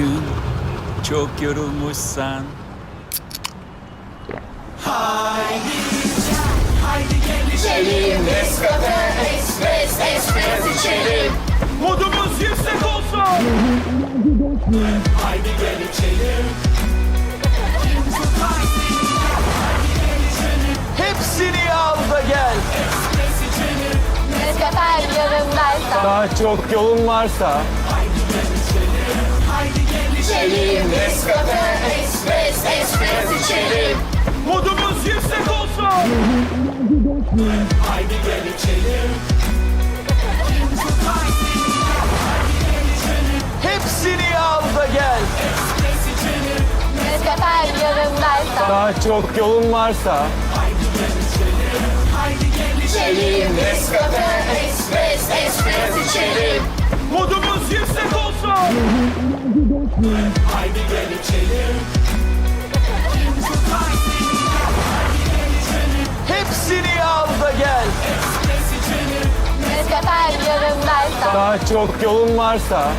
Bugün çok yorulmuşsan. İçelim Nescafe Express Express içelim Modumuz yüksek olsun Haydi gel içelim Hepsini al da gel. Nescafe yarımdaysa Daha çok yolun varsa İçelim Nescafe Express Express içelim Modumuz yüksek olsun. Haydi gel içelim Hepsini al da gel. Nescafe yarımdaysa Daha çok yolun varsa. İçelim Nescafe Express Express içelim Modumuz yüksek olsun Haydi gel içelim Hepsini al da gel. Nescafe yarımdaysa Daha çok yolun varsa.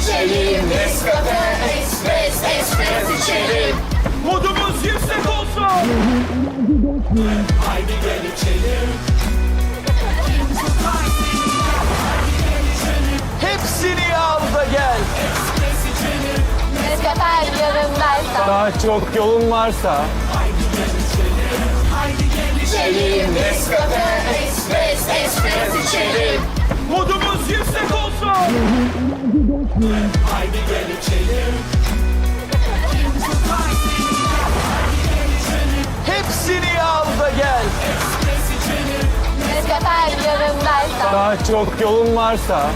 İçelim Nescafe Express Express içelim Modumuz yüksek olsun. Haydi gel içelim Nescafe yarımdaysa Daha çok yolun varsa. İçelim Nescafe Express Express içelim Modumuz yüksek olsun. Haydi gel içelim. Hepsini al da gel. Nescafe yarımdaysa Daha çok yolun varsa